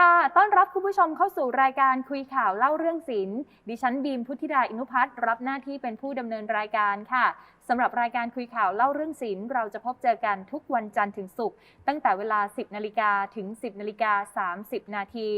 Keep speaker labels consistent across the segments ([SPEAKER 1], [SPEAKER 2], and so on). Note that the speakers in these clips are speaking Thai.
[SPEAKER 1] ค่ะ ต้อนรับคุณผู้ชมเข้าสู่รายการคุยข่าวเล่าเรื่องศิลป์ ดิฉันบีมพุทธิดาอินุพัฒน์รับหน้าที่เป็นผู้ดำเนินรายการค่ะสำหรับรายการคุยข่าวเล่าเรื่องศิลป์เราจะพบเจอกันทุกวันจันทร์ถึงศุกร์ตั้งแต่เวลา 10 นาฬิกาถึง 10 นาฬิกา 30 นาที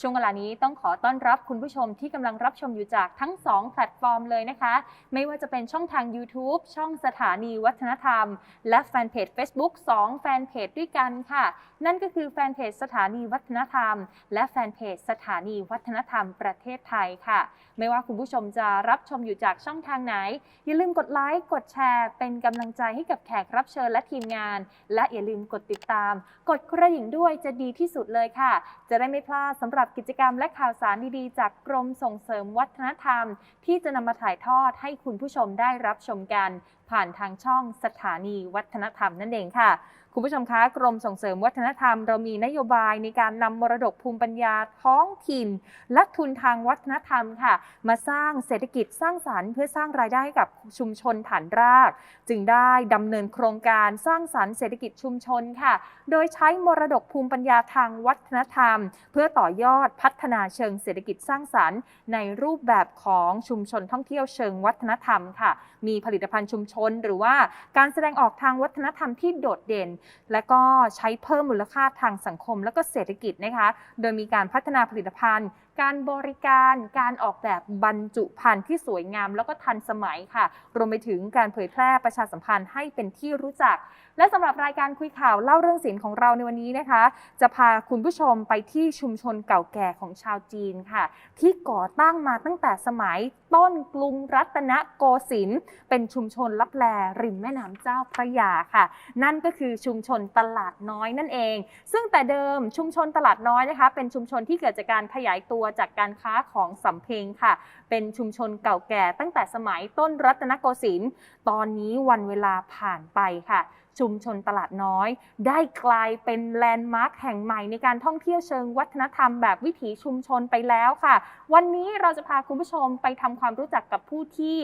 [SPEAKER 1] ช่วงเวลานี้ต้องขอต้อนรับคุณผู้ชมที่กำลังรับชมอยู่จากทั้ง 2 แพลตฟอร์มเลยนะคะ ไม่ว่าจะเป็นช่องทาง YouTube ช่องสถานีวัฒนธรรม และแฟนเพจ Facebook 2 แฟนเพจด้วยกันค่ะ นั่นก็คือแฟนเพจสถานีวัฒนธรรม และแฟนเพจสถานีวัฒนธรรมประเทศไทยค่ะ ไม่ว่าคุณผู้ชมจะรับชมอยู่จากช่องทางไหน อย่าลืมกดไลค์กดแชร์ เป็นกำลังใจให้กับแขกรับเชิญและทีมงาน และอย่าลืมกดติดตาม กดกระดิ่งด้วยจะดีที่สุดเลยค่ะ จะได้ไม่พลาดสำหรับกิจกรรมและข่าวสารดีๆ จากกรมส่งเสริมวัฒนธรรม ที่จะนำมาถ่ายทอดให้คุณผู้ชมได้รับชมกัน ผ่านทางช่องสถานีวัฒนธรรมนั่นเองค่ะ คุณผู้ชมคะกรมส่งเสริมวัฒนธรรม เรามีนโยบายในการนำมรดกภูมิปัญญาท้องถิ่น และทุนทางวัฒนธรรมค่ะ มาสร้างเศรษฐกิจสร้างสารรค์ เพื่อสร้างรายได้ให้กับชุมชนฐานราก จึงได้ดำเนินโครงการสร้างสารรค์เศรษฐกิจชุมชนค่ะ โดยใช้มรดกภูมิปัญญาทางวัฒนธรรม เพื่อต่อยอดพัฒนาเชิงเศรษฐกิจสร้างสรรค์ ในรูปแบบของชุมชนท่องเที่ยวเชิงวัฒนธรรมค่ะ มีผลิตภัณฑ์ชุมชน หรือว่าการแสดงออกทางวัฒนธรรมที่โดดเด่นและก็ใช้เพิ่มมูลค่าทางสังคมและก็เศรษฐกิจนะคะ โดยมีการพัฒนาผลิตภัณฑ์ การบริการ การออกแบบบรรจุภัณฑ์ที่สวยงาม แล้วก็ทันสมัยค่ะ รวมไปถึงการเผยแพร่ประชาสัมพันธ์ให้เป็นที่รู้จัก และสำหรับรายการคุยข่าวเล่าเรื่องศิลป์ของเราในวันนี้นะคะ จะพาคุณผู้ชมไปที่ชุมชนเก่าแก่ของชาวจีนค่ะ ที่ก่อตั้งมาตั้งแต่สมัยต้นกรุงรัตนโกสินทร์เป็นชุมชนลับแลริมแม่น้ำเจ้าพระยาค่ะ นั่นก็คือชุมชนตลาดน้อยนั่นเอง ซึ่งแต่เดิมชุมชนตลาดน้อยนะคะ เป็นชุมชนที่เกิดจากการขยายตัวจากการค้าของสำเพ็งค่ะ เป็นชุมชนเก่าแก่ตั้งแต่สมัยต้นรัตนโกสินทร์ตอนนี้วันเวลาผ่านไปค่ะ ชุมชนตลาดน้อย ได้กลายเป็นแลนด์มาร์คแห่งใหม่ในการท่องเที่ยวเชิงวัฒนธรรมแบบวิถีชุมชนไปแล้วค่ะ วันนี้เราจะพาคุณผู้ชมไปทำความรู้จักกับผู้ที่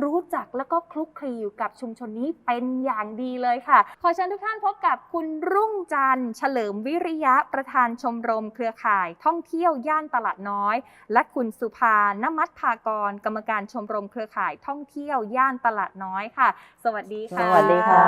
[SPEAKER 1] รู้จักแล้วก็คลุกคลีอยู่กับชุมชนนี้เป็นอย่างดีเลยค่ะ ขอเชิญทุกท่านพบกับคุณรุ่งจันทร์เฉลิมวิริยะประธานชมรมเครือข่าย ท่องเที่ยวย่านตลาดน้อย และคุณสุภานมัทภากร กรรมการชมรมเครือข่ายท่องเที่ยวย่านตลาดน้อยค่ะ สวัสดีค่ะ
[SPEAKER 2] สวัสดีค่ะ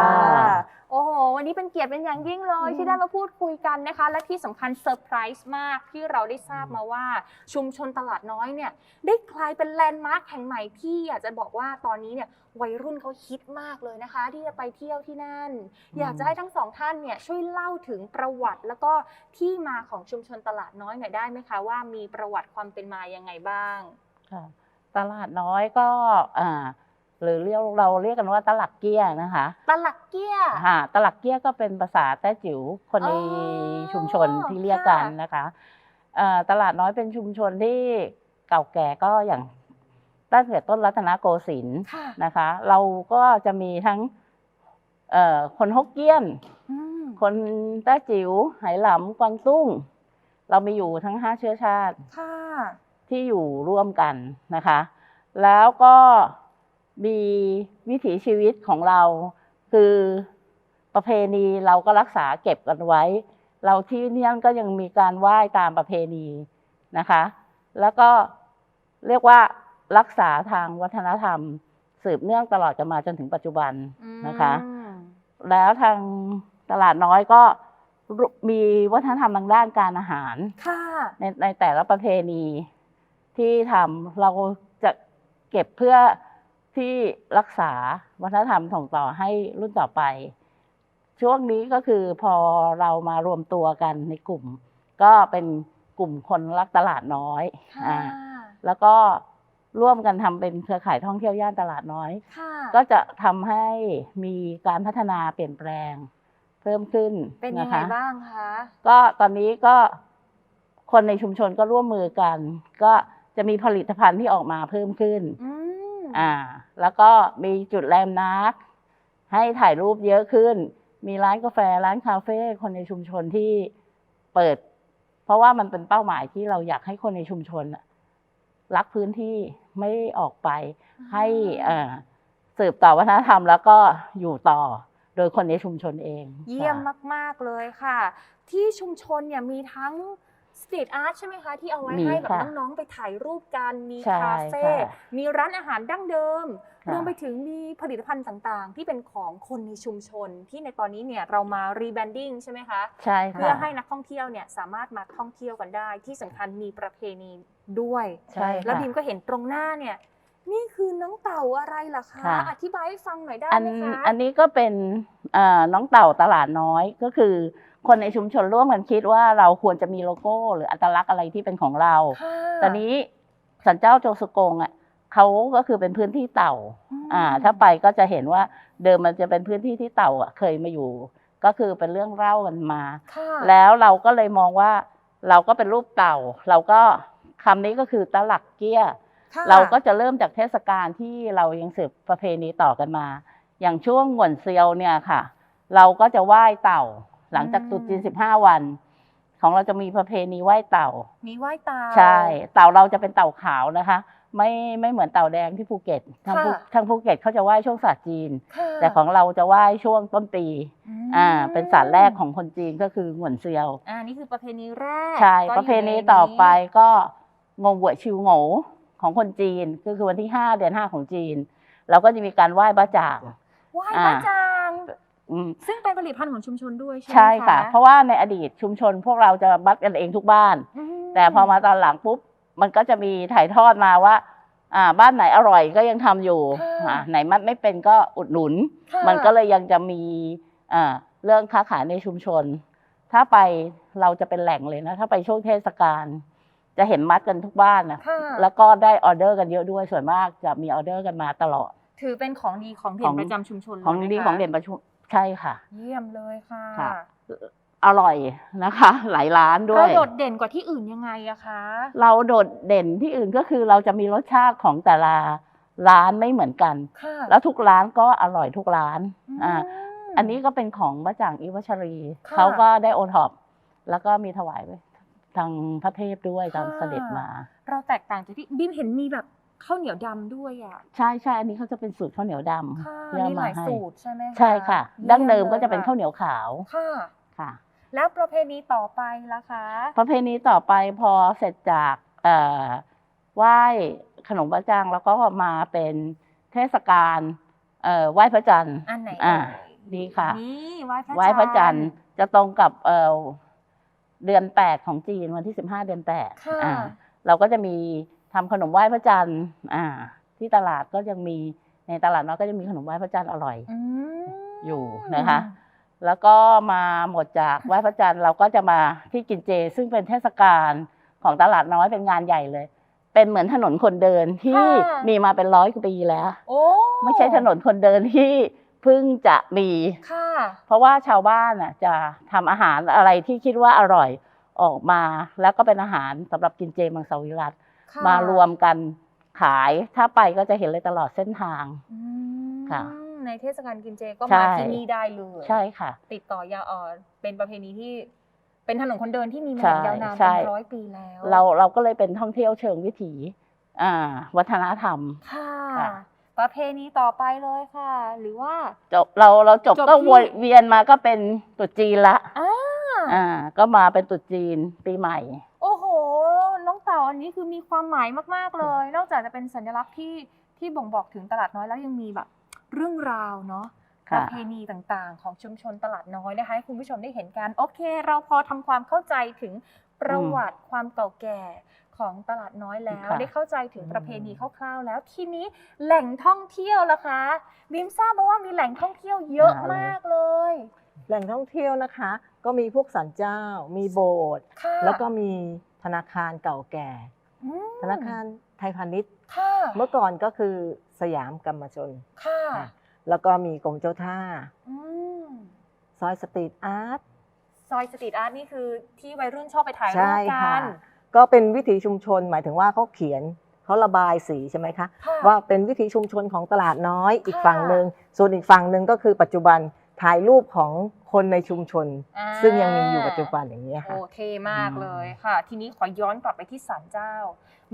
[SPEAKER 1] โอ้โห วันนี้เป็นเกียรติเป็นอย่างยิ่งเลย
[SPEAKER 2] อืม
[SPEAKER 1] ที่ได้มาพูดคุยกันนะคะ และที่สำคัญเซอร์ไพรส์มากที่เราได้ทราบมาว่า ชุมชนตลาดน้อยเนี่ย ได้กลายเป็นแลนด์มาร์คแห่งใหม่ที่อยากจะบอกว่าตอนนี้เนี่ยวัยรุ่นเขาฮิตมากเลยนะคะ ที่จะไปเที่ยวที่นั่น อยากจะให้ทั้งสองท่านเนี่ยช่วยเล่าถึงประวัติแล้วก็ที่มาของชุมชนตลาดน้อยหน่อยได้ไหมคะว่ามีประวัติความเป็นมายังไงบ้าง
[SPEAKER 2] ค่ะตลาดน้อยก็อ่า หรือเรียกเราเรียกกันว่าตลักเกี้ยนะคะ
[SPEAKER 1] ตลักเกี้ย
[SPEAKER 2] ค่ะตลักเกี้ยก็เป็นภาษาแต้จิ๋วคนใน
[SPEAKER 1] อ๋อ
[SPEAKER 2] ชุมชนที่เรียกกัน
[SPEAKER 1] ค่ะ
[SPEAKER 2] นะคะอ่าตลาดน้อยเป็นชุมชนที่เก่าแก่ก็อย่างตั้งแต่ต้นรัตนโกสินทร์
[SPEAKER 1] ค่ะ
[SPEAKER 2] นะคะ เราก็จะมีทั้งเอ่อคนฮกเกี้ยน
[SPEAKER 1] อืม
[SPEAKER 2] คนแต้จิ๋วไหหลำกวางตุ้ง เรามีอยู่ทั้งห้าเชื้อชาติ
[SPEAKER 1] ค่ะ
[SPEAKER 2] ที่อยู่ร่วมกันนะคะ แล้วก็ มีวิถีชีวิตของเรา คือประเพณีเราก็รักษาเก็บกันไว้ เราที่เนี่ยก็ยังมีการไหว้ตามประเพณีนะคะ แล้วก็เรียกว่ารักษาทางวัฒนธรรม สืบเนื่องตลอดกันมาจนถึงปัจจุบันนะคะ
[SPEAKER 1] อืม
[SPEAKER 2] แล้วทางตลาดน้อยก็มีวัฒนธรรมทางด้านการอาหาร
[SPEAKER 1] ค่ะ
[SPEAKER 2] ในในแต่ละประเพณีที่ทำเราจะเก็บเพื่อ ที่รักษาวัฒนธรรมส่งต่อให้รุ่นต่อไป ช่วงนี้ก็คือพอเรามารวมตัวกันในกลุ่ม ก็เป็นกลุ่มคนรักตลาดน้อย
[SPEAKER 1] ค่ะ
[SPEAKER 2] อ่าแล้วก็ร่วมกันทำเป็นเครือข่ายท่องเที่ยวย่านตลาดน้อย
[SPEAKER 1] ค่ะ
[SPEAKER 2] ก็จะทำให้มีการพัฒนาเปลี่ยนแปลง เพิ่มขึ้น
[SPEAKER 1] เป็นยัง
[SPEAKER 2] นะ
[SPEAKER 1] ไง
[SPEAKER 2] คะ
[SPEAKER 1] บ้างคะ
[SPEAKER 2] ก็ตอนนี้ก็คนในชุมชนก็ร่วมมือกัน ก็จะมีผลิตภัณฑ์ที่ออกมาเพิ่มขึ้น
[SPEAKER 1] อืม
[SPEAKER 2] อ่า แล้วก็มีจุดแลมนาร์กให้ถ่ายรูปเยอะขึ้น มีร้านกาแฟร้านคาเฟ่คนในชุมชนที่เปิด เพราะว่ามันเป็นเป้าหมายที่เราอยากให้คนในชุมชนน่ะรักพื้นที่ไม่ออกไป ให้เอ่อสืบต่อวัฒนธรรมแล้วก็อยู่ต่อโดยคนในชุมชนเอง
[SPEAKER 1] เยี่ยม
[SPEAKER 2] ค่ะ
[SPEAKER 1] มาก ๆ เลยค่ะ ที่ชุมชนเนี่ยมีทั้ง สตรีทอาร์ตใช่ไหมคะ ที่เอาไว้
[SPEAKER 2] มี
[SPEAKER 1] ให้แบบ
[SPEAKER 2] ค่ะ
[SPEAKER 1] น้องๆไปถ่ายรูปกันมี
[SPEAKER 2] ใช่
[SPEAKER 1] คาเฟ่
[SPEAKER 2] ค่ะ
[SPEAKER 1] มีร้านอาหารดั้งเดิม
[SPEAKER 2] ค่ะ
[SPEAKER 1] รวมไปถึงมีผลิตภัณฑ์ต่างๆ ที่เป็นของคนในชุมชน ที่ในตอนนี้เนี่ยเรามารีแบรนดิ้งใช่ไหมคะ
[SPEAKER 2] ใช่
[SPEAKER 1] เพื่อ
[SPEAKER 2] ค่ะ
[SPEAKER 1] ให้นักท่องเที่ยวเนี่ยสามารถมาท่องเที่ยวกันได้ ที่สำคัญมีประเพณีด้วย
[SPEAKER 2] ใช่
[SPEAKER 1] แล้ว
[SPEAKER 2] ค่ะ
[SPEAKER 1] บีมก็เห็นตรงหน้าเนี่ย นี่คือน้องเต่าอะไรล่ะคะ
[SPEAKER 2] ค่ะ
[SPEAKER 1] อธิบายให้ฟังหน่อยได้
[SPEAKER 2] อัน
[SPEAKER 1] ไหมคะ
[SPEAKER 2] อันนี้ก็เป็นเอ่อน้องเต่าตลาดน้อยก็คือ คนในชุมชนร่วมกันคิดว่าเราควรจะมีโลโก้ หรืออัตลักษณ์อะไรที่เป็นของเรา
[SPEAKER 1] ค่ะ
[SPEAKER 2] ตอนนี้สันเจ้าโจสุกงอะเขาก็คือเป็นพื้นที่เต่า
[SPEAKER 1] ม
[SPEAKER 2] อ่า ถ้าไปก็จะเห็นว่าเดิมมันจะเป็นพื้นที่ที่เต่าอะเคยมาอยู่ ก็คือเป็นเรื่องเล่ากันมา
[SPEAKER 1] ค่ะ
[SPEAKER 2] แล้วเราก็เลยมองว่าเราก็เป็นรูปเต่า เราก็คำนี้ก็คือตลักเกี้ย
[SPEAKER 1] ค่ะ
[SPEAKER 2] เราก็จะเริ่มจากเทศกาลที่เรายังสืบประเพณีต่อกันมา อย่างช่วงหงวนเซียวเนี่ยค่ะ เราก็จะไหว้เต่า หลังจากตรุษจีนสิบห้าวัน ของเราจะมีประเพณีไหว้เต่า
[SPEAKER 1] มีไหว้เต่า
[SPEAKER 2] ใช่ เต่าเราจะเป็นเต่าขาวนะคะ ไม่ไม่เหมือนเต่าแดงที่ภูเก็ตทางภู
[SPEAKER 1] ค่ะ
[SPEAKER 2] ทางภูเก็ตเขาจะไหว้ช่วงศาสตร์จีน
[SPEAKER 1] ค่ะ
[SPEAKER 2] แต่ของเราจะไหว้ช่วงต้นปี
[SPEAKER 1] ม
[SPEAKER 2] อ่าเป็นศาสตร์แรกของคนจีนก็คือหงวนเซียว
[SPEAKER 1] อ่านี่คือประเพณีแรก
[SPEAKER 2] ใช่
[SPEAKER 1] ก็
[SPEAKER 2] ประเพณี
[SPEAKER 1] ยู่ใน
[SPEAKER 2] ต่อไปก็งงหวชิวโง่ของคนจีนก็คือวันที่ห้าเดือนห้าของจีน เราก็จะมีการไหว้บ้าจ่าง
[SPEAKER 1] ไหว้
[SPEAKER 2] อ่า
[SPEAKER 1] พระจาง
[SPEAKER 2] อืม
[SPEAKER 1] ซึ่งเป็นผลิตภัณฑ์ของชุมชนด้วยใช่ไหม
[SPEAKER 2] ใช่ค่ะ
[SPEAKER 1] คะ
[SPEAKER 2] เพราะว่าในอดีตชุมชนพวกเราจะบัดกันเองทุกบ้าน
[SPEAKER 1] ม
[SPEAKER 2] แต่พอมาตอนหลังปุ๊บมันก็จะมีถ่ายทอดมาว่าอ่าบ้านไหนอร่อยก็ยังทำอยู่
[SPEAKER 1] ค่ะ
[SPEAKER 2] อ่าไหนมัดไม่เป็นก็อุดหนุน
[SPEAKER 1] ค่ะ
[SPEAKER 2] มันก็เลยยังจะมีอ่าเรื่องค้าขายในชุมชน ถ้าไปเราจะเป็นแหล่งเลยนะ ถ้าไปช่วงเทศกาลจะเห็นมัดกันทุกบ้านนะ
[SPEAKER 1] ค่ะ
[SPEAKER 2] แล้วก็ได้ออเดอร์กันเยอะด้วยส่วนมากจะมีออเดอร์กันมาตลอด
[SPEAKER 1] ถือเป็นของดีของเด่
[SPEAKER 2] ข
[SPEAKER 1] น
[SPEAKER 2] อง
[SPEAKER 1] ประจำชุมชนเลย
[SPEAKER 2] ของ
[SPEAKER 1] ไหม
[SPEAKER 2] ดี
[SPEAKER 1] คะ
[SPEAKER 2] ของเด่นประชุม ใช่ค่ะ
[SPEAKER 1] เยี่ยมเลยค่ะ
[SPEAKER 2] ค่ะ อร่อยนะคะ หลายร้านด้ว
[SPEAKER 1] เรา
[SPEAKER 2] ย
[SPEAKER 1] โดดเด่นกว่าที่อื่นยังไงอะคะ
[SPEAKER 2] เราโดดเด่นที่อื่นก็คือเราจะมีรสชาติของแต่ละร้านไม่เหมือนกัน
[SPEAKER 1] ค่ะ
[SPEAKER 2] แล้วทุกร้านก็อร่อยทุกร้าน
[SPEAKER 1] ม
[SPEAKER 2] อ่าอันนี้ก็เป็นของบ้าจ่างอิวัชรี
[SPEAKER 1] ค่ะ
[SPEAKER 2] เขาก็ได้โอท็อปแล้วก็มีถวายไปทางพระเทพด้วยตอน
[SPEAKER 1] ค่ะ
[SPEAKER 2] เสด็จมา
[SPEAKER 1] เราแตกต่างจากที่บิมเห็นมีแบบ ข้าวเหนียวดำด้วยอะ
[SPEAKER 2] ใช่ใช่อันนี้เขาจะเป็นสูตรข้าวเหนียวด
[SPEAKER 1] ค่ะำ
[SPEAKER 2] ที่เอา
[SPEAKER 1] มีห
[SPEAKER 2] มา
[SPEAKER 1] ลาย
[SPEAKER 2] ให้
[SPEAKER 1] สูตรใช่ไหมคะ
[SPEAKER 2] ใช่ค่ะ
[SPEAKER 1] ยี่ย
[SPEAKER 2] ดั้งเดิมก็
[SPEAKER 1] ลย
[SPEAKER 2] จะเป็น
[SPEAKER 1] ค่
[SPEAKER 2] ข้าวเหนียวขาว
[SPEAKER 1] ค่ะ
[SPEAKER 2] ค่ะ
[SPEAKER 1] แล้วประเพณีต่อไปล่ะคะ
[SPEAKER 2] ประเพณีต่อไปพอเสร็จจากเอ่อไหว้ขนมพระจังแล้วก็มาเป็นเทศกาลเอ่อไหว้พระจันทร์
[SPEAKER 1] อันไหน
[SPEAKER 2] อ่า
[SPEAKER 1] เอ่ย
[SPEAKER 2] ดีค่ะ
[SPEAKER 1] นี่ไหว้พระ
[SPEAKER 2] ไหว้พระจันทร์จะตรงกับเอ่อเดือนแปดของจีนวันที่สิบห้าเดือนแปด
[SPEAKER 1] ค่ะ
[SPEAKER 2] อ่าเราก็จะมี ทำขนมไหว้พระจันทร์อ่า ที่ตลาดก็ยังมีในตลาดน้อยก็จะมีขนมไหว้พระจันทร์อร่อย
[SPEAKER 1] อืม
[SPEAKER 2] อยู่นะคะ แล้วก็มาหมดจากไหว้พระจันทร์เราก็จะมาที่กินเจ ซึ่งเป็นเทศกาลของตลาดน้อยเป็นงานใหญ่เลย เป็นเหมือนถนนคนเดินที่
[SPEAKER 1] ค่ะ
[SPEAKER 2] มีมาเป็นร้อยกว่าปีแล้ว
[SPEAKER 1] โอ้
[SPEAKER 2] ไม่ใช่ถนนคนเดินที่เพิ่งจะมี
[SPEAKER 1] ค่ะ
[SPEAKER 2] เพราะว่าชาวบ้านน่ะจะทำอาหารอะไรที่คิดว่าอร่อยออกมา แล้วก็เป็นอาหารสำหรับกินเจมังสวิรัต
[SPEAKER 1] ค่ะ
[SPEAKER 2] มารวมกันขาย ถ้าไปก็จะเห็นเลยตลอดเส้นทาง
[SPEAKER 1] อืม
[SPEAKER 2] ค่ะ
[SPEAKER 1] ในเทศกาลกินเจก็
[SPEAKER 2] ใช่
[SPEAKER 1] มาที่นี่ได้เลย
[SPEAKER 2] ใช่ค่ะ
[SPEAKER 1] ติดต่อยาอ่อนเป็นประเพณีที่ เป็นถนนคนเดินที่มีมา
[SPEAKER 2] ใช่
[SPEAKER 1] อย่างยาวนาน
[SPEAKER 2] ใช่
[SPEAKER 1] เป็นร้อยปีแล้ว
[SPEAKER 2] เราเราก็เลยเป็นท่องเที่ยวเชิงวิถีอ่าวัฒนธรรม
[SPEAKER 1] ค่ะ
[SPEAKER 2] ค่ะ
[SPEAKER 1] ประเพณีต่อไปเลยค่ะ หรือว่า
[SPEAKER 2] จบเราเราจบ
[SPEAKER 1] จบ
[SPEAKER 2] ก็
[SPEAKER 1] ที่
[SPEAKER 2] วนเวียนมาก็เป็นตรุษจีนละ
[SPEAKER 1] อ่า
[SPEAKER 2] อ่าก็มาเป็นตรุษจีนปีใหม่
[SPEAKER 1] โอ้โหน้องเต่าอันนี้คือมีความหมายมากๆเลย นอกจากจะเป็นสัญลักษณ์ที่ที่บ่งบอกถึงตลาดน้อยแล้วยังมีแบบ เรื่องราวเนาะป
[SPEAKER 2] ค่ะ
[SPEAKER 1] ระเพณีต่างๆ ของชุมชนตลาดน้อยนะคะให้คุณผู้ชมได้เห็นกัน โอเค เราพอทำความเข้าใจถึงประวัติความเก่าแก่ของตลาดน้อยแล้ว
[SPEAKER 2] ค่ะ
[SPEAKER 1] ได้เข้าใจถึงประเพณีคร่าวๆแล้วทีนี้แหล่งท่องเที่ยวล่ะคะบิมทราบมาว่ามีแหล่งท่องเที่ยวเยอะมากเลย
[SPEAKER 3] แหล่งท่องเที่ยวนะคะ ก็มีพวกสันเจ้า มีโบสถ์
[SPEAKER 1] ค่ะ
[SPEAKER 3] แล้วก็มี ธนาคารเก่าแก่
[SPEAKER 1] อืม
[SPEAKER 3] ธนาคารไทยพาณิชย์
[SPEAKER 1] ค่ะ
[SPEAKER 3] เมื่อก่อนก็คือสยามกรรมชน
[SPEAKER 1] ค่ะ
[SPEAKER 3] ค่ะแล้วก็มีกรมเจ้าท่า
[SPEAKER 1] อืม
[SPEAKER 3] ซอยสตรีทอาร์ต
[SPEAKER 1] ซอยสตรีทอาร์ตนี่คือที่วัยรุ่นชอบไปถ่ายรู
[SPEAKER 3] ใช่
[SPEAKER 1] ปกั
[SPEAKER 3] ค่ะ
[SPEAKER 1] น
[SPEAKER 3] ก็เป็นวิถีชุมชนหมายถึงว่าเขาเขียนเขาระบายสีใช่ไหมคะ
[SPEAKER 1] ค่ะ
[SPEAKER 3] ว่าเป็นวิถีชุมชนของตลาดน้อยอีก
[SPEAKER 1] ค่ะ
[SPEAKER 3] ฝั่งหนึ่งส่วนอีกฝั่งหนึ่งก็คือปัจจุบันถ่ายรูปของ คนในชุมชน
[SPEAKER 1] อ่า
[SPEAKER 3] ซึ่งยังมีอยู่ปัจจุบันอย่างนี้ยค่ะ
[SPEAKER 1] โอเท่มากเลยค่ะ ทีนี้ขอย้อนกลับไปที่ศาลเจ้า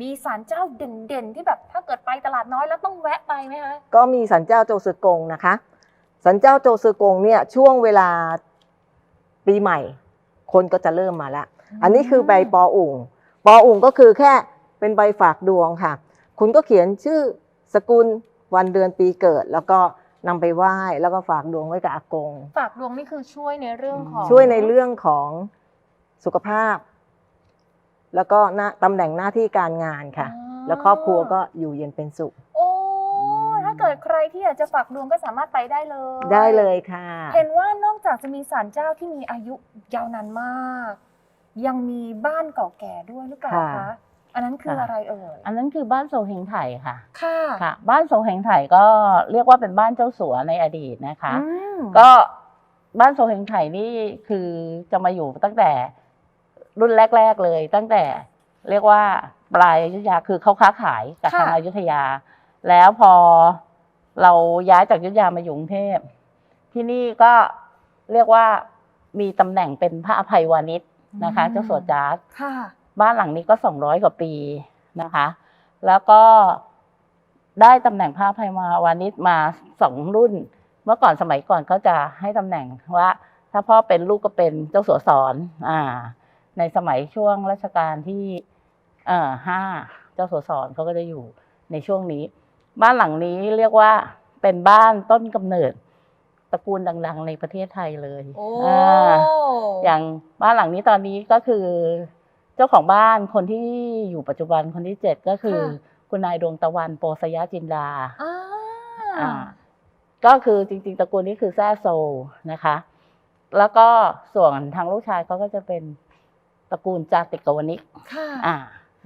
[SPEAKER 1] มีศาลเจ้าเด่นๆ ที่แบบถ้าเกิดไปตลาดน้อยแล้วต้องแวะไปไหมคะ
[SPEAKER 3] ก็มีสันเจ้าโจซือกงนะคะสันเจ้าโจซือกงเนี่ยช่วงเวลาปีใหม่ คนก็จะเริ่มมาแล้วอันนี้คือใบปออุ่งปออุ่งก็คือแค่เป็นใบฝากดวงค่ะ คุณก็เขียนชื่อสกุลวันเดือนปีเกิด แล้วก็ นำไปไหว้แล้วก็ฝากดวงไว้กับอากง
[SPEAKER 1] ฝากดวงนี่คือช่วยในเรื่องของ
[SPEAKER 3] ช่วยในเรื่องของสุขภาพ แล้วก็หน้าตำแหน่งหน้าที่การงานค่ะ
[SPEAKER 1] อ๋อ
[SPEAKER 3] แล้วครอบครัวก็อยู่เย็นเป็นสุข
[SPEAKER 1] โอ้ถ้าเกิดใครที่อยากจะฝากดวงก็สามารถไปได้เลย
[SPEAKER 3] ได้เลยค่ะ
[SPEAKER 1] เห็นว่านอกจากจะมีศาลเจ้าที่มีอายุยาวนานมาก ยังมีบ้านเก่าแก่ด้วยหรือเปล่า
[SPEAKER 3] ค่ะ
[SPEAKER 1] คะ อันนั้นคืออะไรเอ่ย
[SPEAKER 2] อันนั้นคือบ้านโซเฮงไถค่ะ
[SPEAKER 1] ค่ะ
[SPEAKER 2] ค่ะ บ้านโซเฮงไถก็เรียกว่าเป็นบ้านเจ้าสัวในอดีตนะคะ
[SPEAKER 1] อืม
[SPEAKER 2] ก็บ้านโซเฮงไถนี่คือจะมาอยู่ตั้งแต่รุ่นแรก ๆเลย ตั้งแต่เรียกว่าปลายอยุธยาคือเขาค้าขายกับทางอายุทยา แล้วพอเราย้ายจากอยุธยามาอยู่กรุงเทพที่นี่ก็เรียกว่ามีตำแหน่งเป็นพระอภัยวานิชนะคะ เจ้าสัวจาร์ด
[SPEAKER 1] ค่ะ
[SPEAKER 2] บ้านหลังนี้ก็สองร้อยกว่าปีนะคะ แล้วก็ได้ตำแหน่งพระอภัยวานิชมาสองรุ่น เมื่อก่อนสมัยก่อนก็จะให้ตำแหน่งว่า ถ้าพ่อเป็นลูกก็เป็นเจ้าสัวสอนอ่า ในสมัยช่วงรัชกาลที่เอ่อห้าเจ้าสัวสอนเขาก็จะอยู่ในช่วงนี้ บ้านหลังนี้เรียกว่าเป็นบ้านต้นกำเนิดตระกูลดัง ๆ ในประเทศไทยเลย
[SPEAKER 1] โอ้
[SPEAKER 2] อ่าอย่างบ้านหลังนี้ตอนนี้ก็คือเจ้าของบ้านคนที่อยู่ปัจจุบันคนที่เจ็ดก็คือ
[SPEAKER 1] ค่ะ
[SPEAKER 2] คุณนายดวงตะวันโปสยจินดา
[SPEAKER 1] อ่า
[SPEAKER 2] อ่าก็คือจริง ๆตระกูลนี้คือแซ่โซนะคะ แล้วก็ส่วนทางลูกชายเขาก็จะเป็นตระกูลจาติกวนิก
[SPEAKER 1] ค่ะ
[SPEAKER 2] อ่า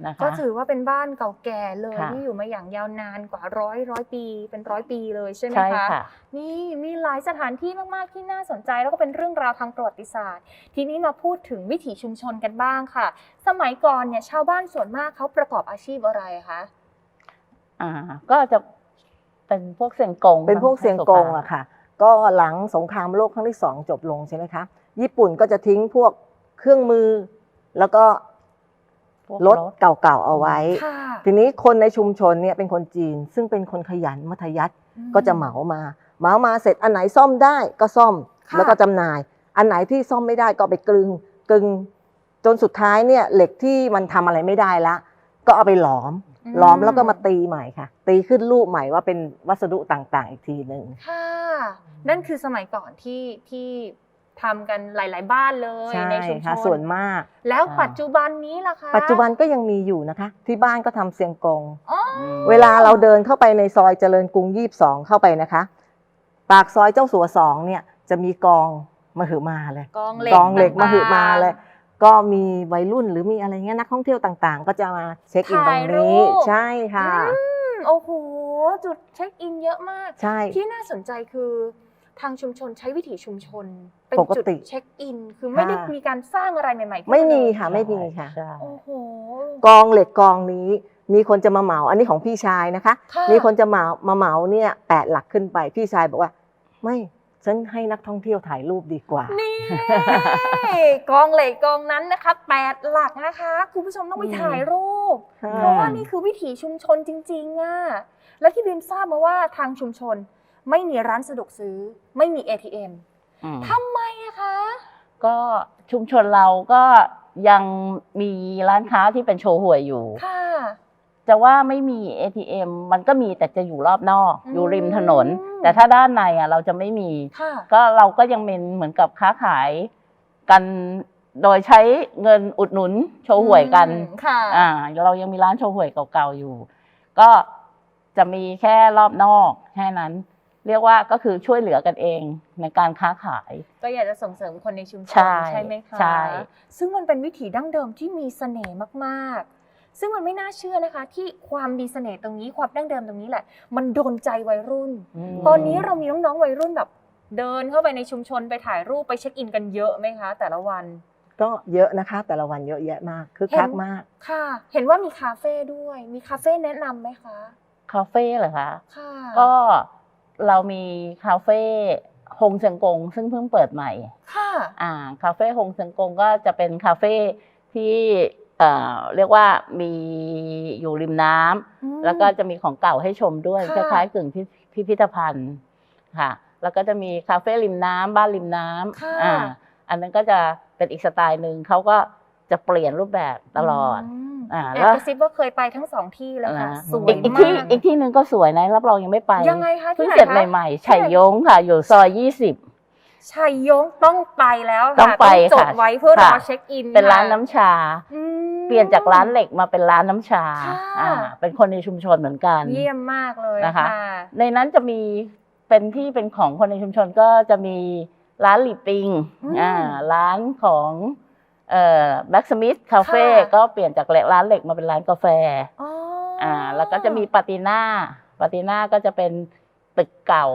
[SPEAKER 2] นะคะ
[SPEAKER 1] ก็ถือว่าเป็นบ้านเก่าแก่เลย
[SPEAKER 2] ค่ะ
[SPEAKER 1] ที่อยู่มาอย่างยาวนานกว่าร้อยร้อยปี เป็นร้อยปีเลยใช่ไหม
[SPEAKER 2] ใช่
[SPEAKER 1] คะ
[SPEAKER 2] ค่ะ
[SPEAKER 1] นี่มีหลายสถานที่มากๆที่น่าสนใจ แล้วก็เป็นเรื่องราวทางประวัติศาสตร์ ทีนี้มาพูดถึงวิถีชุมชนกันบ้างค่ะ สมัยก่อนเนี่ยชาวบ้านส่วนมากเขาประกอบอาชีพอะไรคะ
[SPEAKER 2] อ่าก็จะเป็นพวกเสียงกง
[SPEAKER 3] เป็นพวกเสียงกงอะค่ะ ก็หลังสงครามโลกครั้งที่สองจบลงใช่ไหมคะ ญี่ปุ่นก็จะทิ้งพวกเครื่องมือ แล้วก็
[SPEAKER 2] พวก
[SPEAKER 3] รถเก่าๆเอาไว้
[SPEAKER 1] ค่ะ
[SPEAKER 3] ทีนี้คนในชุมชนเนี่ยเป็นคนจีน ซึ่งเป็นคนขยันมัธยัสถ์ก็จะเหมามาเหมามาเสร็จอันไหนซ่อมได้ก็ซ่อม
[SPEAKER 1] ค่ะ
[SPEAKER 3] แล้วก็จำหน่าย อันไหนที่ซ่อมไม่ได้ก็เอาไปกลึงกลึงจนสุดท้ายเนี่ยเหล็กที่มันทำอะไรไม่ได้ละ ก็เอาไปหลอมหลอมแล้วก็มาตีใหม่ค่ะ ตีขึ้นรูปใหม่ว่าเป็นวัสดุต่างๆ อีกทีหนึ่ง
[SPEAKER 1] ค่ะ นั่นคือสมัยก่อนที่ที่ ทำกันหลาย ๆ บ้านเลย
[SPEAKER 3] ใช่
[SPEAKER 1] ในชุมช
[SPEAKER 3] ค่ะ
[SPEAKER 1] น
[SPEAKER 3] ส่วนมาก
[SPEAKER 1] แล้วปัจจุบันนี้ล่ะคะ
[SPEAKER 3] ปัจจุบันก็ยังมีอยู่นะคะ ที่บ้านก็ทำเสียงกง
[SPEAKER 1] อ๋อ
[SPEAKER 2] อืม
[SPEAKER 3] เวลาเราเดินเข้าไปในซอยเจริญกรุงยี่สองเข้าไปนะคะ ปากซอยเจ้าสัวสองเนี่ยจะมีกองมหึมาเลย
[SPEAKER 1] กองเหล็ก
[SPEAKER 3] กองเหล็กมหึมา
[SPEAKER 1] ต่งๆ
[SPEAKER 3] เลย ก็มีวัยรุ่นหรือมีอะไรเงี้ยนักท่องเที่ยวต่างๆ ก็จะมาเช็คอินตรงนี้
[SPEAKER 1] ถ่ายรูป
[SPEAKER 3] ใช่ค่ะ
[SPEAKER 1] อืมโอ้โห จุดเช็คอินเยอะมาก
[SPEAKER 3] ใช่
[SPEAKER 1] ที่น่าสนใจคือ ทางชุมชนใช้วิถีชุมชน เป็น
[SPEAKER 3] ปก
[SPEAKER 1] จุด
[SPEAKER 3] ติ
[SPEAKER 1] เช็คอิน คือไม่ได้
[SPEAKER 3] ค่ะ
[SPEAKER 1] มีการสร้างอะไรใหม่ๆขึ้น
[SPEAKER 3] ไม่มี
[SPEAKER 1] เลย
[SPEAKER 3] ค่ะไม่มีค่ะ
[SPEAKER 2] ใช่
[SPEAKER 1] โอ้โห
[SPEAKER 3] กองเหล็กกองนี้ มีคนจะมาเหมา อันนี้ของพี่ชายนะคะ
[SPEAKER 1] ค่ะ
[SPEAKER 3] มีคนจะมามาเหมาเนี่ยแปดหลักขึ้นไป พี่ชายบอกว่า ไม่ฉันให้นักท่องเที่ยวถ่ายรูปดีกว่า
[SPEAKER 1] นี่ กองเหล็กกองนั้นนะคะแปดหลักนะคะ คุณผู้ชมต้องไป
[SPEAKER 3] อืม
[SPEAKER 1] ถ่ายรูป
[SPEAKER 3] ค่ะ
[SPEAKER 1] เพราะว่านี่คือวิถีชุมชนจริงๆอะและที่บิมทราบมาว่าทางชุมชน ไม่มีร้านสะดวกซื้อ ไม่มี ATM
[SPEAKER 2] อืม
[SPEAKER 1] ทำไมอะคะ
[SPEAKER 2] ก็ชุมชนเราก็ยังมีร้านค้าที่เป็นโชว์หวยอยู่
[SPEAKER 1] ค่ะ
[SPEAKER 2] จะว่าไม่มี ATM มันก็มีแต่จะอยู่รอบนอก
[SPEAKER 1] อืม
[SPEAKER 2] อยู่ริมถนน แต่ถ้าด้านในอะเราจะไม่มี
[SPEAKER 1] ค่ะ
[SPEAKER 2] ก็เราก็ยังเป็นเหมือนกับค้าขายกันโดยใช้เงินอุดหนุนโชว์หวยกัน
[SPEAKER 1] อืมค่ะ
[SPEAKER 2] อ่า เรายังมีร้านโชว์หวยเก่าๆอยู่ ก็จะมีแค่รอบนอกแค่นั้น เรียกว่าก็คือช่วยเหลือกันเองในการค้าขาย
[SPEAKER 1] ก็อยากจะส่งเสริมคนในชุมช
[SPEAKER 2] ใช่
[SPEAKER 1] นใช่ไหมคะ
[SPEAKER 2] ใช่
[SPEAKER 1] ซึ่งมันเป็นวิถีดั้งเดิมที่มีเสน่ห์มากๆ ซึ่งมันไม่น่าเชื่อนะคะ ที่ความมีเสน่ห์ตรงนี้ความดั้งเดิมตรงนี้แหละ มันโดนใจวัยรุ่น
[SPEAKER 2] ม
[SPEAKER 1] ตอนนี้เรามีน้องๆวัยรุ่นแบบ เดินเข้าไปในชุมชนไปถ่ายรูปไปเช็คอินกันเยอะไหมคะ แต่ละวัน
[SPEAKER 3] ก็เยอะนะคะ แต่ละวันเยอะแยะมากคือคักมาก
[SPEAKER 1] ค่ะ เห็นว่ามีคาเฟ่ด้วย มีคาเฟ่แนะนำไหมคะ
[SPEAKER 2] คาเฟ่เหรอคะ
[SPEAKER 1] ค่ะ
[SPEAKER 2] ก็ เรามีคาเฟ่ฮงเซิงกงซึ่งเพิ่งเปิดใหม่
[SPEAKER 1] ค่ะ
[SPEAKER 2] อ่าคาเฟ่ฮงเซิงกงก็จะเป็นคาเฟ่ที่เอ่อเรียกว่ามีอยู่ริมน้ำ
[SPEAKER 1] อืม
[SPEAKER 2] แล้วก็จะมีของเก่าให้ชมด้วยค
[SPEAKER 1] ค่ะ
[SPEAKER 2] ล้ายๆกึ่งพิพิพิธภัณฑ์ค่ะ แล้วก็จะมีคาเฟ่ริมน้ำบ้านริมน้ำ
[SPEAKER 1] ค่ะ
[SPEAKER 2] อ่าอันนั้นก็จะเป็นอีกสไตล์หนึ่งเขาก็จะเปลี่ยนรูปแบบตลอด
[SPEAKER 1] ม
[SPEAKER 2] อ่า
[SPEAKER 1] แอ
[SPEAKER 2] แล้
[SPEAKER 1] บ
[SPEAKER 2] ว
[SPEAKER 1] กระซิบว่าเคยไปทั้งสองที่แล้วค่ะ
[SPEAKER 2] นะ
[SPEAKER 1] สวย
[SPEAKER 2] อีกอีก
[SPEAKER 1] มา
[SPEAKER 2] ที่
[SPEAKER 1] ก
[SPEAKER 2] อีกที่หนึ่งก็สวยนะ รับรองยังไม่ไป
[SPEAKER 1] ยังไงคะ
[SPEAKER 2] เพิ่ง
[SPEAKER 1] ที่ไหน
[SPEAKER 2] เสร็จ
[SPEAKER 1] คะ
[SPEAKER 2] ใหม่ๆชัยยงค่ะ อยู่ซอยยี่สิบ
[SPEAKER 1] ชัยยงต้องไปแล้วค่ะ
[SPEAKER 2] ต้องไป
[SPEAKER 1] จด
[SPEAKER 2] ค่ะ
[SPEAKER 1] ไว้เพื่อรอ
[SPEAKER 2] ค่ะ
[SPEAKER 1] เช็คอิน
[SPEAKER 2] เป็นร้าน
[SPEAKER 1] ค่ะ
[SPEAKER 2] น้ำชา
[SPEAKER 1] อืม
[SPEAKER 2] เปลี่ยนจากร้านเหล็กมาเป็นร้านน้ำชา
[SPEAKER 1] ค่ะ
[SPEAKER 2] อ่าเป็นคนในชุมชนเหมือนกัน
[SPEAKER 1] เยี่ยมมากเลย
[SPEAKER 2] นะคะ
[SPEAKER 1] ค่ะ
[SPEAKER 2] ในนั้นจะมีเป็นที่เป็นของคนในชุมชนก็จะมีร้านหลีปิง
[SPEAKER 1] อืม
[SPEAKER 2] อ่าร้านของ เอ่อแบ็กสมิธคาเฟ่
[SPEAKER 1] ค่ะ
[SPEAKER 2] ก็เปลี่ยนจากร้านเหล็กมาเป็นร้านกาแฟ
[SPEAKER 1] อ๋ออ
[SPEAKER 2] อ่าแล้วก็จะมีปาติน่าปาติน่าก็จะเป็นตึกเก่า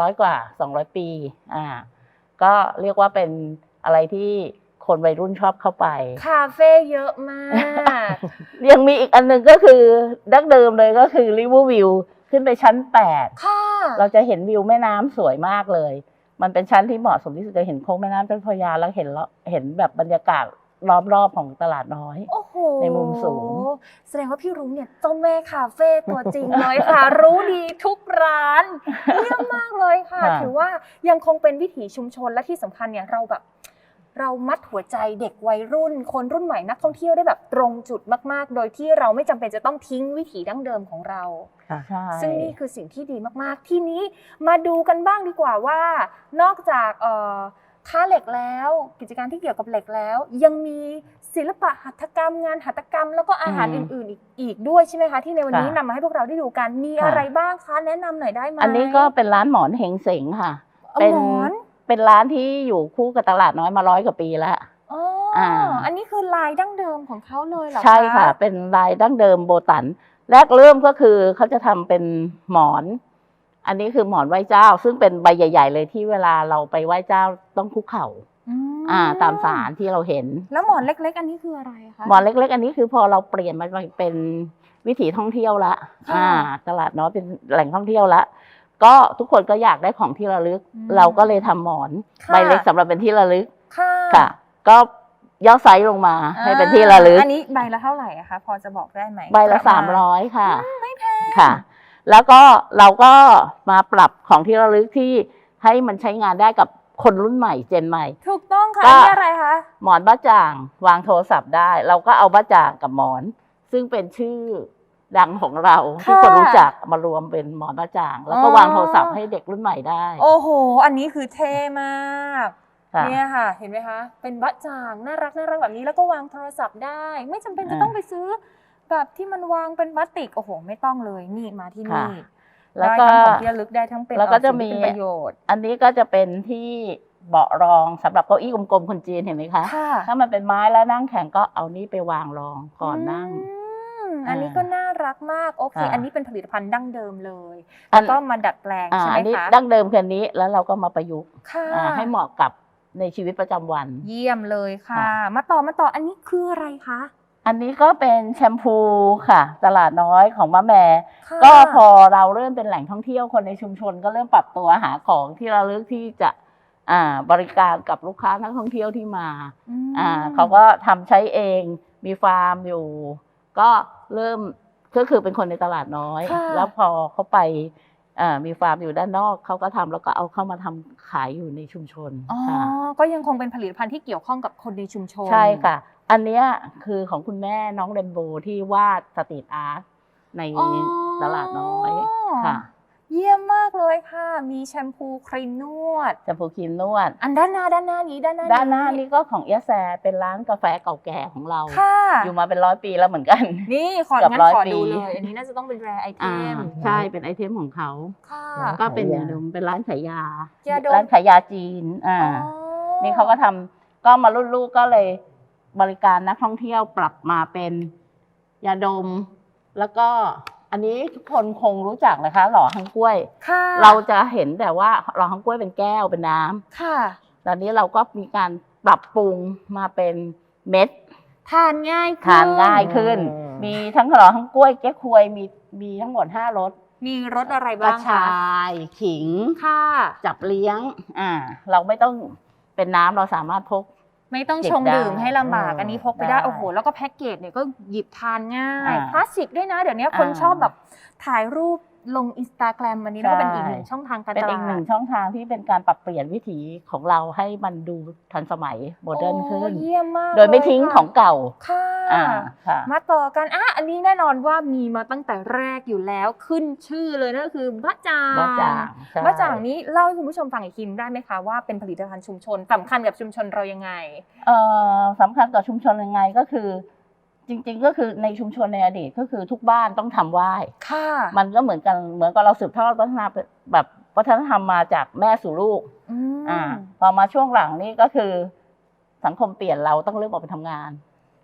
[SPEAKER 2] ร้อยกว่าสองร้อยปีอ่าก็เรียกว่าเป็นอะไรที่คนวัยรุ่นชอบเข้าไป
[SPEAKER 1] คาเฟ่เยอะมาก
[SPEAKER 2] ยังมีอีกอันหนึงก็คือดั้งเดิมเลยก็คือริเวอร์วิวขึ้นไปชั้นแปด
[SPEAKER 1] ค่ะ
[SPEAKER 2] เราจะเห็นวิวแม่น้ำสวยมากเลย มันเป็นชั้นที่เหมาะสมที่สุดจะเห็นโค้งแม่น้ำเจ้าพระยาแล้วเห็นแล้วเห็นแบบบรรยากาศ ล้อมรอบของตลาดน้อย
[SPEAKER 1] โอ้โห
[SPEAKER 2] ในมุมสูง
[SPEAKER 1] แสดงว่าพี่รุ้งเนี่ยเจ้าแม่คาเฟ่ตัวจริงเลยค่ะ รู้ดีทุกร้านเยี่ยมมากเลยค่ะ
[SPEAKER 2] ค่ะ
[SPEAKER 1] ถือว่ายังคงเป็นวิถีชุมชนและที่สำคัญเนี่ยเราแบบ เรามัดหัวใจเด็กวัยรุ่น คนรุ่นใหม่นักท่องเที่ยวได้แบบตรงจุดมาก ๆ โดยที่เราไม่จำเป็นจะต้องทิ้งวิถีดั้งเดิมของเรา
[SPEAKER 2] ใช่
[SPEAKER 1] ซึ่งนี่คือสิ่งที่ดีมาก ๆ ทีนี้มาดูกันบ้างดีกว่าว่า นอกจากเอ่อ ค้าเหล็กแล้ว กิจการที่เกี่ยวกับเหล็กแล้ว ยังมีศิลปะหัตถกรรมงานหัตถกรรม แล้วก็อาหารอื่นๆอีกอีกด้วยใช่ไหมคะที่ในวันนี้นำมาให้พวกเราได้ดูกันมีอะไรบ้างคะแนะนำหน่อยได้ไหม
[SPEAKER 2] อันนี้ก็เป็นร้านหมอนเฮงเสงค่ะ
[SPEAKER 1] เอา
[SPEAKER 2] เป็น
[SPEAKER 1] หมอน
[SPEAKER 2] เป็นร้านที่อยู่คู่กับตลาดน้อยมาร้อยกว่าปีแล้ว
[SPEAKER 1] อ๋อ
[SPEAKER 2] อ่า
[SPEAKER 1] อันนี้คือลายดั้งเดิมของเขาเลยเหรอคะ
[SPEAKER 2] ใช่ค่ะ เป็นลายดั้งเดิมโบตัน แรกเริ่มก็คือเขาจะทำเป็นหมอน อันนี้คือหมอนไหว้เจ้า ซึ่งเป็นใบใหญ่ ๆ เลยที่เวลาเราไปไหว้เจ้าต้องคุกเข่า
[SPEAKER 1] อืม
[SPEAKER 2] อ่า ตามสารที่เราเห็น
[SPEAKER 1] แล้วหมอนเล็ก ๆ อันนี้คืออะไรคะ
[SPEAKER 2] หมอนเล็ก ๆ อันนี้คือพอเราเปลี่ยนมาเป็นวิถีท่องเที่ยวละ
[SPEAKER 1] ค่ะ
[SPEAKER 2] อ่า ตลาดน้อยเป็นแหล่งท่องเที่ยวละก็ทุกคนก็อยากได้ของที่ระลึก
[SPEAKER 1] อืม
[SPEAKER 2] เราก็เลยทำหมอน
[SPEAKER 1] ค่ะ
[SPEAKER 2] ใบเล็กสำหรับเป็นที่ระลึก
[SPEAKER 1] ค่ะ
[SPEAKER 2] ค่ะ ก็ย่อไซส์ลงมาให้เป็นที่ระลึก
[SPEAKER 1] อันนี้ใบละเท่าไหร่อะคะพอจะบอกได้ไหม
[SPEAKER 2] ใบละ
[SPEAKER 1] ป
[SPEAKER 2] สาม
[SPEAKER 1] ณ
[SPEAKER 2] ร้อยค่ะ
[SPEAKER 1] ไม่แพง
[SPEAKER 2] ค่ะ แล้วก็เราก็มาปรับของที่ระลึกที่ให้มันใช้งานได้กับคนรุ่นใหม่เจนใหม่
[SPEAKER 1] ถูกต้องค่ะ
[SPEAKER 2] ก็
[SPEAKER 1] อันนี้อะไรคะ
[SPEAKER 2] หมอนบ้าจ่างวางโทรศัพท์ได้ เราก็เอาบ้าจ่างกับหมอน ซึ่งเป็นชื่อดังของเราที่คนรู้จักมารวมเป็นหมอนบ้าจ่าง แล้วก็วางโทรศัพท์ให้เด็กรุ่นใหม่ได้
[SPEAKER 1] โอ้โห อันนี้คือเท่มาก
[SPEAKER 2] ค่ะ
[SPEAKER 1] เนี่ยค่ะ เห็นไหมคะ เป็นบะจ่างน่ารักน่ารักแบบนี้แล้วก็วางโทรศัพท์ได้ ไม่จำเป็นจะ
[SPEAKER 2] อ่า
[SPEAKER 1] ต้องไปซื้อ แบบที่มันวางเป็นพลาสติกโอ้โห ไม่ต้องเลยนี่มาที่นี่
[SPEAKER 2] ค่ะแล้ว
[SPEAKER 1] ได้
[SPEAKER 2] ก็
[SPEAKER 1] ทั้งของที่ระลึกได้ทั้งเป็น
[SPEAKER 2] แล้วก็จะ
[SPEAKER 1] สิ่งที่
[SPEAKER 2] มี
[SPEAKER 1] เป็นประโยชน์
[SPEAKER 2] อันนี้ก็จะเป็นที่เบาะรองสำหรับเก้าอี้กลมๆคนจีนเห็นไหมคะ
[SPEAKER 1] ค่ะ
[SPEAKER 2] ถ้ามันเป็นไม้แล้วนั่งแข็งก็เอานี้ไปวางรองก่อนนั่ง
[SPEAKER 1] อืมอันนี้ก็น่ารักมากโอเค
[SPEAKER 2] ค่ะ
[SPEAKER 1] อันนี้เป็นผลิตภัณฑ์ดั้งเดิมเลย
[SPEAKER 2] อัน
[SPEAKER 1] ก็มาดัดแปลง
[SPEAKER 2] อ่า
[SPEAKER 1] ใช่ไห
[SPEAKER 2] อั
[SPEAKER 1] ม
[SPEAKER 2] นนี้
[SPEAKER 1] คะ
[SPEAKER 2] ดั้งเดิมคืออันนี้แล้วเราก็มาประยุกต์
[SPEAKER 1] ค่ะ
[SPEAKER 2] อ่าให้เหมาะกับในชีวิตประจำวัน
[SPEAKER 1] เยี่ยมเลยค่ะ
[SPEAKER 2] ค่ะ
[SPEAKER 1] มาต่อมาต่ออันนี้คืออะไรคะ
[SPEAKER 2] อันนี้ก็เป็นแชมพูค่ะ ตลาดน้อยของมะแม่
[SPEAKER 1] ค่ะ
[SPEAKER 2] ก็พอเราเริ่มเป็นแหล่งท่องเที่ยวคนในชุมชน ก็เริ่มปรับตัวหาของที่เราเลือกที่จะอ่าบริการกับลูกค้านักท่องเที่ยวที่มา
[SPEAKER 1] ม
[SPEAKER 2] อ่าเขาก็ทำใช้เองมีฟาร์มอยู่ ก็เริ่มก็คือเป็นคนในตลาดน้อย
[SPEAKER 1] ค่ะ
[SPEAKER 2] แล้วพอเขาไปอ่ามีฟาร์มอยู่ด้านนอกเขาก็ทำแล้วก็เอาเข้ามาทำขายอยู่ในชุมชน
[SPEAKER 1] อ๋อ
[SPEAKER 2] ค่ะ
[SPEAKER 1] ก็ยังคงเป็นผลิตภัณฑ์ที่เกี่ยวข้องกับคนในชุมชน
[SPEAKER 2] ใช่ค่ะ อันเนี้ยคือของคุณแม่น้องเรนโบว์ที่วาดสตรีทอาร์ตใน
[SPEAKER 1] อ๋อ
[SPEAKER 2] ตลาดน้อยค่ะ
[SPEAKER 1] เยี่ยมมากเลยค่ะ มีแชมพูครีมนวด
[SPEAKER 2] แชมพูครีมนวด
[SPEAKER 1] อันด้านหน้าด้านหน้านี้ด้านหน้า
[SPEAKER 2] ด้านหน้านี่ก็ของเอสแซเป็นร้านกาแฟเก่าแก่ของเรา
[SPEAKER 1] ค่ะ
[SPEAKER 2] อยู่มาเป็นร้อยปีแล้วเหมือนกัน
[SPEAKER 1] นี่ขอ
[SPEAKER 2] เกือบ
[SPEAKER 1] งั้น
[SPEAKER 2] ร้อย
[SPEAKER 1] ขอ
[SPEAKER 2] ปี
[SPEAKER 1] ดูเลย อันนี้น่าจะต้องเป็นแรไอเท
[SPEAKER 2] อ่ามใช่เป็นไอเทมของเขา
[SPEAKER 1] ค่ะ
[SPEAKER 2] ก็เป็นยาดมเป็นร้านขายยา
[SPEAKER 1] ยาดม
[SPEAKER 2] ร้านขายยาจีนอ่า
[SPEAKER 1] อ๋อ
[SPEAKER 2] นี่เขาก็ทำก็มารุ่นลูกก็เลย บริการนักท่องเที่ยวปรับมาเป็นยาดม แล้วก็อันนี้ทุกคนคงรู้จักนะคะ หล่อฮังกล้วย
[SPEAKER 1] ค่ะ
[SPEAKER 2] เราจะเห็นแต่ว่าหล่อฮังกล้วยเป็นแก้วเป็นน้ำ
[SPEAKER 1] ค่ะ
[SPEAKER 2] ตอนนี้เราก็มีการปรับปรุงมาเป็นเม็ด
[SPEAKER 1] ทานง่ายขึ้
[SPEAKER 2] ทานง่ายขึ้น
[SPEAKER 3] อืม
[SPEAKER 2] มีทั้งหล่อฮังกล้วยแก้ควยมีมีทั้งหมดห้ารส
[SPEAKER 1] มีรสอะไร
[SPEAKER 2] กระ
[SPEAKER 1] บ้างคะ
[SPEAKER 2] ชายขิง
[SPEAKER 1] ค่ะ
[SPEAKER 2] จับเลี้ยง อ่า เราไม่ต้องเป็นน้ำเราสามารถพก
[SPEAKER 1] ไม่ต้อง
[SPEAKER 2] เก็บ
[SPEAKER 1] ชงดื่ม
[SPEAKER 2] ได้
[SPEAKER 1] ให้ลำบาก
[SPEAKER 3] อืม
[SPEAKER 1] อันนี้พกไปได้
[SPEAKER 2] ได้
[SPEAKER 1] โอ้โห แล้วก็แพ็กเกจเนี่ยก็หยิบทานง่าย
[SPEAKER 2] อ่า
[SPEAKER 1] คลาสสิกด้วยนะ เดี๋ยวนี้คน
[SPEAKER 2] อ่า
[SPEAKER 1] ชอบแบบถ่ายรูป ลงอินสตาแกรมอันนี้แล้วก็เป็น
[SPEAKER 2] ใช่
[SPEAKER 1] อีกหนึ่งช่องทางการ
[SPEAKER 2] เป็น
[SPEAKER 1] ต
[SPEAKER 2] อี
[SPEAKER 1] ลาก
[SPEAKER 2] หนึ่
[SPEAKER 1] ด
[SPEAKER 2] งช่องทางที่เป็นการปรับเปลี่ยนวิถีของเราให้มันดูทันสมัยโมเดิร์น
[SPEAKER 1] โอ้
[SPEAKER 2] ขึ้น
[SPEAKER 1] เยี่ยมมาก
[SPEAKER 2] โดยไม่
[SPEAKER 1] เล
[SPEAKER 2] ทิ้ง
[SPEAKER 1] ค่ะ
[SPEAKER 2] ของเก่า
[SPEAKER 1] ค่ะ
[SPEAKER 2] อ่าค่ะ
[SPEAKER 1] มาต่อกันอะอันนี้แน่นอนว่ามีมาตั้งแต่แรกอยู่แล้วขึ้นชื่อเลยนั่นก็คือบะจ่าง
[SPEAKER 2] บะจ่างใช่
[SPEAKER 1] บะจ่างนี้เล่าให้คุณผู้ชมฟังอีกทีได้ไหมคะว่าเป็นผลิตภัณฑ์ชุมชนสำคัญกับชุมชนเรายังไง
[SPEAKER 2] เอ่อสำคัญกับชุมชนยังไงก็คือ จริงๆก็คือในชุมชนในอดีตก็คือทุกบ้านต้องทำไหว้
[SPEAKER 1] ค่ะ
[SPEAKER 2] มันก็เหมือนกันเหมือนกับเราสืบทอดวัฒนธรรมแบบวัฒนธรรมมาจากแม่สู่ลูก
[SPEAKER 1] อืม
[SPEAKER 2] อ่า พอมาช่วงหลังนี่ก็คือสังคมเปลี่ยนเราต้องเริ่มออกไปทำงาน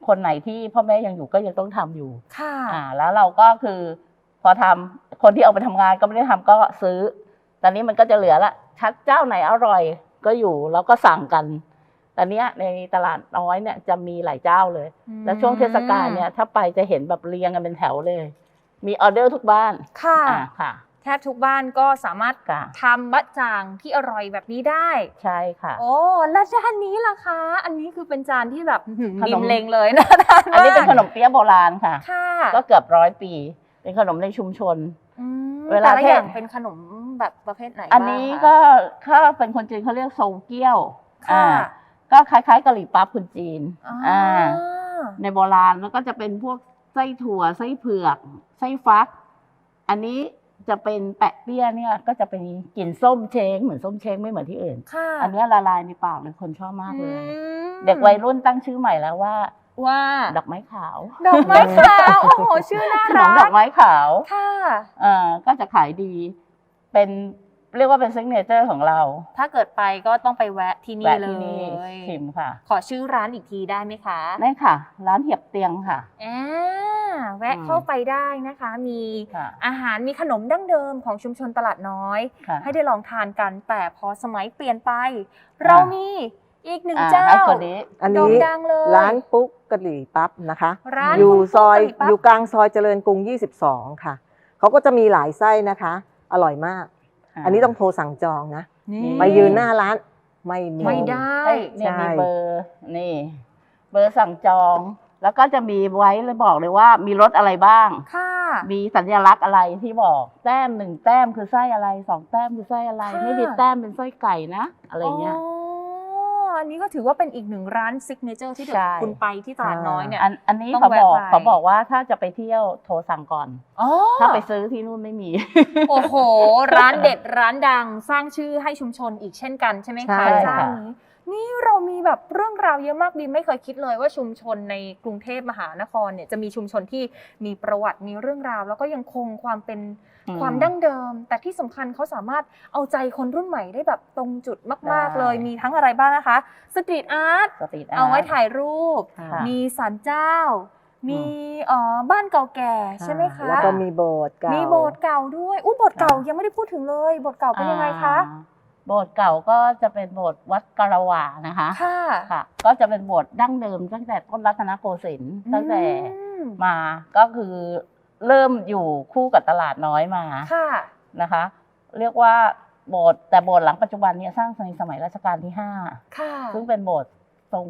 [SPEAKER 2] คนไหนที่พ่อแม่ยังอยู่ก็ยังต้องทำอยู่
[SPEAKER 1] ค่ะ
[SPEAKER 2] อ่า แล้วเราก็คือพอทำคนที่ออกไปทำงานก็ไม่ได้ทำก็ซื้อ ตอนนี้มันก็จะเหลือละชัดเจ้าไหนอร่อยก็อยู่แล้วก็สั่งกัน ตอนเนี้ยในตลาดน้อยเนี่ยจะมีหลายเจ้าเลย แล้วช่วงเทศกาลเนี่ยถ้าไปจะเห็นแบบเรียงกันเป็นแถวเลย มีออเดอร์ทุกบ้าน
[SPEAKER 1] ค่ะ
[SPEAKER 2] อ่าค่ะ
[SPEAKER 1] แทบทุกบ้านก็สามารถ
[SPEAKER 2] ค่ะ
[SPEAKER 1] ทำบะจ่างที่อร่อยแบบนี้ได้
[SPEAKER 2] ใช่ค่ะ
[SPEAKER 1] โอ้แล้วจานนี้ล่ะคะ อันนี้คือเป็นจานที่แบบหืม
[SPEAKER 2] ขนม
[SPEAKER 1] บิมเลงเลยนะทาน
[SPEAKER 2] อันนี้เป็น
[SPEAKER 1] มาก
[SPEAKER 2] ขนมเปี๊ยะโบราณค่ะ
[SPEAKER 1] ค่ะ
[SPEAKER 2] ก็เกือบร้อยปี เป็นขนมในชุมชน
[SPEAKER 1] อืม
[SPEAKER 2] เวลา
[SPEAKER 1] แต่ละ
[SPEAKER 2] เทศ
[SPEAKER 1] อย่างเป็นขนมแบบประเภทไหน
[SPEAKER 2] อันนี้
[SPEAKER 1] บ้างคะ
[SPEAKER 2] ก็ถ้าเป็นคนจีนเขาเรียกโซเกี้ยว
[SPEAKER 1] ค่ะ
[SPEAKER 2] อ่า ก็คล้ายๆกะหรี่ปั๊บคนจีน
[SPEAKER 1] อ่า
[SPEAKER 2] อ่าในโบราณแล้วก็จะเป็นพวกไส้ถั่วไส้เผือก ไส้ฟัก อันนี้จะเป็นแปะเปี้ยเนี่ย ก็จะเป็นกลิ่นส้มเช้งเหมือนส้มเช้งไม่เหมือนที่อื่น
[SPEAKER 1] ค่ะ
[SPEAKER 2] อันเนี้ยละลายในปากเลยคนชอบมากเลย
[SPEAKER 1] อืม
[SPEAKER 2] เด็กวัยรุ่นตั้งชื่อใหม่แล้วว่า
[SPEAKER 1] ว่า
[SPEAKER 2] ดอกไม้ขาว
[SPEAKER 1] ดอกไม้ขาว โอ้โห ชื่อน่า
[SPEAKER 2] ขน
[SPEAKER 1] รั
[SPEAKER 2] ม
[SPEAKER 1] ก
[SPEAKER 2] ดอกไม้ขาว
[SPEAKER 1] ค่ะ
[SPEAKER 2] เอ่อก็จะขายดี เป็น เรียกว่าเป็นซิกเนเจอร์ของเรา
[SPEAKER 1] ถ้าเกิดไปก็ต้องไปแวะที่นี่
[SPEAKER 2] แวะ
[SPEAKER 1] เล
[SPEAKER 2] ที่นี่
[SPEAKER 1] ย
[SPEAKER 2] ชิมค่ะ
[SPEAKER 1] ขอชื่อร้านอีกทีได้ไหมคะ
[SPEAKER 2] นี่ค่ะ ร้านเหียบเตียงค่ะ
[SPEAKER 1] อ่าแวะ
[SPEAKER 2] อืม
[SPEAKER 1] เข้าไปได้นะคะ มี
[SPEAKER 2] ค่ะ
[SPEAKER 1] อาหารมีขนมดั้งเดิมของชุมชนตลาดน้อย
[SPEAKER 2] ค่ะ
[SPEAKER 1] ให้ได้ลองทานกัน แต่พอสมัยเปลี่ยนไป เรามีอีกหนึ่ง
[SPEAKER 2] อ่า
[SPEAKER 1] เจ้า
[SPEAKER 2] ให้คนนี้
[SPEAKER 3] อัน
[SPEAKER 1] โด่
[SPEAKER 3] นี้
[SPEAKER 1] งดังเลย
[SPEAKER 3] ร้านปุ๊กกะหรี่ปั๊บนะคะ
[SPEAKER 1] ร้าน
[SPEAKER 3] อยู่
[SPEAKER 1] ปุ๊ก
[SPEAKER 3] ซอย
[SPEAKER 1] กะหรี่ปั๊บ
[SPEAKER 3] อยู่กลางซอยเจริญกรุง 22 ค่ะ เขาก็จะมีหลายไส้นะคะ อร่อยมาก อันนี้ต้องโทรสั่งจองนะ
[SPEAKER 1] นี่
[SPEAKER 2] อืม
[SPEAKER 3] ไปยืนหน้าร้านไม่มี
[SPEAKER 1] ไม่ได้
[SPEAKER 2] เฮ้ยเนี่ย
[SPEAKER 3] ใช่
[SPEAKER 2] มีเบอร์นี่ เบอร์สั่งจอง แล้วก็จะมีไว้เลยบอกเลยว่ามีรสอะไรบ้าง
[SPEAKER 1] ค่ะ
[SPEAKER 2] มีสัญลักษณ์อะไรที่บอก แต้มหนึ่งแต้มคือไส้อะไรสองแต้มคือไส้อะไร
[SPEAKER 1] ค่ะ
[SPEAKER 2] ไม่มีแต้มเป็นไส้ไก่นะ อะไรเงี้ย
[SPEAKER 1] อ๋ออันนี้ก็ถือว่าเป็นอีกหนึ่งร้านซิกเนเจอร์ที่เดี๋ยว
[SPEAKER 2] ใช่
[SPEAKER 1] คุณไปที่ตลาดน้อยเนี่ย
[SPEAKER 2] อันอันนี้
[SPEAKER 1] ต้อง
[SPEAKER 2] เขาบอก
[SPEAKER 1] แวะไป
[SPEAKER 2] เขาบอกว่าถ้าจะไปเที่ยวโทรสั่งก่อน
[SPEAKER 1] อ๋อ
[SPEAKER 2] ถ้าไปซื้อที่นู่นไม่มี
[SPEAKER 1] โอ้โห ร้านเด็ดร้านดังสร้างชื่อให้ชุมชนอีกเช่นกันใช่ไหม
[SPEAKER 3] ใช่
[SPEAKER 1] คะ
[SPEAKER 2] ค่ะ
[SPEAKER 1] เจ้านี้ นี่เรามีแบบเรื่องราวเยอะมากบีมไม่เคยคิดเลยว่าชุมชนในกรุงเทพมหานครเนี่ยจะมีชุมชนที่มีประวัติมีเรื่องราว แล้วก็ยังคงความเป็น
[SPEAKER 2] อืม
[SPEAKER 1] ความดั้งเดิม แต่ที่สำคัญเขาสามารถเอาใจคนรุ่นใหม่ได้แบบตรงจุดมาก ๆ เลย
[SPEAKER 2] ใช่
[SPEAKER 1] มีทั้งอะไรบ้างนะคะสตรีทอาร์ต
[SPEAKER 2] สตรีทอาร์ต
[SPEAKER 1] เอาไว้ถ่ายรูป
[SPEAKER 3] ค่ะ
[SPEAKER 1] มีศาลเจ้ามีเอ่อบ้านเก่าแก่ใช่ไหมคะ
[SPEAKER 3] แล้วก็มีโบสถ์เก่า
[SPEAKER 1] มีโบสถ์เก่าด้วยอู้โบสถ์เก่า
[SPEAKER 2] ค่ะ
[SPEAKER 1] ยังไม่ได้พูดถึงเลยโบสถ์เก่าเป็นยังไงคะ
[SPEAKER 2] อ่า โบสถ์เก่าก็จะเป็นโบสถ์วัดกระหว่านะคะ
[SPEAKER 1] ค่ะ
[SPEAKER 2] ค่ะ ก็จะเป็นโบสถ์ดั้งเดิม ตั้งแต่ต้นรัตนโกสินทร์ตั้งแต่
[SPEAKER 1] อืม
[SPEAKER 2] มาก็คือเริ่มอยู่คู่กับตลาดน้อยมา
[SPEAKER 1] ค่ะ
[SPEAKER 2] นะคะ เรียกว่าโบสถ์แต่โบสถ์หลังปัจจุบันเนี่ยสร้างในสมัยรัชกาลที่ห้า
[SPEAKER 1] ค่ะ
[SPEAKER 2] ซึ่งเป็นโบสถ์ทรง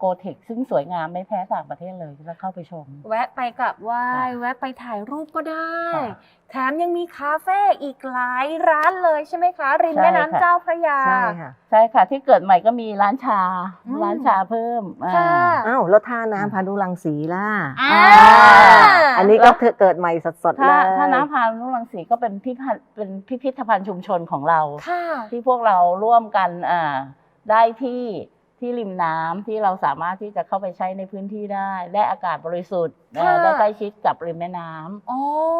[SPEAKER 2] โกธิกซึ่งสวยงามไม่แพ้ต่างประเทศเลยจะเข้าไปชม
[SPEAKER 1] แวะไปกลับไหว้
[SPEAKER 2] ค่ะ
[SPEAKER 1] แวะไปถ่ายรูปก็ได้
[SPEAKER 2] ค่ะ
[SPEAKER 1] แถมยังมีคาเฟ่อีกหลายร้านเลยใช่ไหมคะ ริม
[SPEAKER 2] ใช่
[SPEAKER 1] แม่น้ำ
[SPEAKER 2] ค่ะ
[SPEAKER 1] เจ้าพระยา
[SPEAKER 3] ใช่ค่ะ
[SPEAKER 2] ใช่ค่ะ ที่เกิดใหม่ก็มีร้านชา
[SPEAKER 1] อืม
[SPEAKER 2] ร้านชาเพิ่มอ่า
[SPEAKER 1] ค่ะ
[SPEAKER 3] อ้าวแล้วท่าน้ำพานุรังสีล่ะ
[SPEAKER 1] อ่า
[SPEAKER 3] อันนี้ก็เกิดใหม่สดๆเล
[SPEAKER 2] ถ้าย ถ้าน้ำพานุรังสีก็เป็นพิพิธภัณฑ์เป็นพิพิธภัณฑ์ชุมชนของเรา
[SPEAKER 1] ค่ะ
[SPEAKER 2] ที่พวกเราร่วมกันอ่าได้ที่ ที่ริมน้ำที่เราสามารถที่จะเข้าไปใช้ในพื้นที่ได้ ได้อากาศบริสุทธิ์อ่า
[SPEAKER 1] ค่ะ
[SPEAKER 2] ได้ใกล้ชิดกับริมแม่น้ำ
[SPEAKER 1] อ๋อ